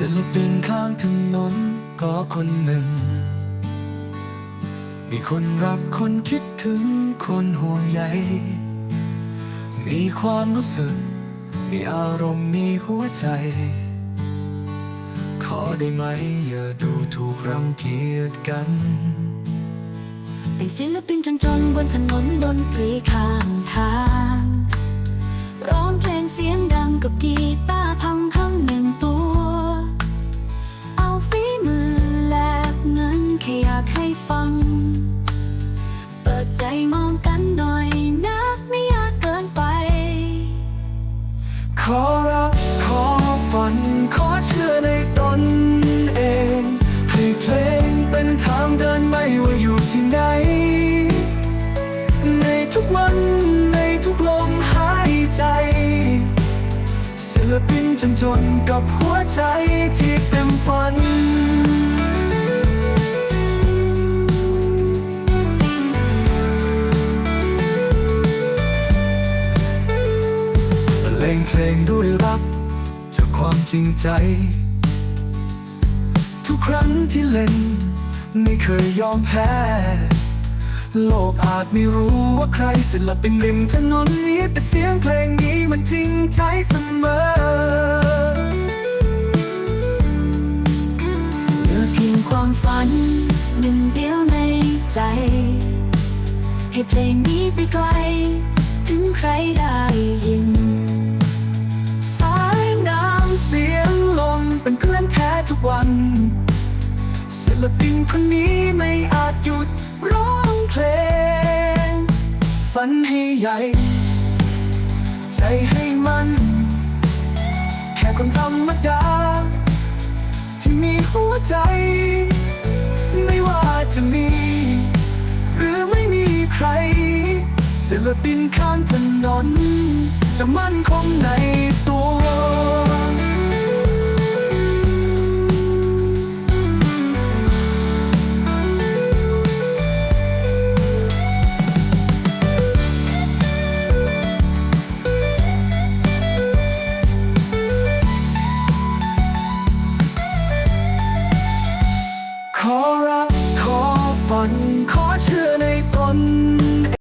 ศิลปินข้างถนนก็คนหนึ่ง มีคนรักคนคิดถึงคนห่วงใย มีความรู้สึก มีอารมณ์มีหัวใจ ขอได้ไหมอย่าดูถูกรังเกียจกัน เป็นศิลปินจนจนบนถนนดนตรีข้างทาง ร้องเพลง มองกันหน่อยนะไม่อยากเกินไป ขอรักขอฝัน ขอเชื่อในตนเอง ให้เพลงเป็นทางเดินไม่ว่าอยู่ที่ไหน ในทุกวันในทุกลมหายใจศิลปินจนจนกับหัวใจที่เต็มฝัน เพลงด้วยรักจากความจริงใจ ทุกครั้งที่เล่น ไม่เคยยอมแพ้ โลกอาจไม่รู้ว่าใครศิลปินริมถนนนี้แต่เสียงเพลงนี้มันจริงใจเสมอเหลือเพียงความฝันหนึ่งเดียวในใจ ให้เพลงนี้ไปไกล ถึงใครได้ วัน ศิลปินคนนี้ไม่อาจหยุดร้องเพลง ฝันให้ใหญ่ ใจให้มัน แค่คนธรรมดา ที่มีหัวใจ ไม่ว่าจะมี หรือไม่มีใคร ศิลปินข้างถนนจะมั่นคงในตัว ขอรัก ขอฝัน ขอเชื่อในตน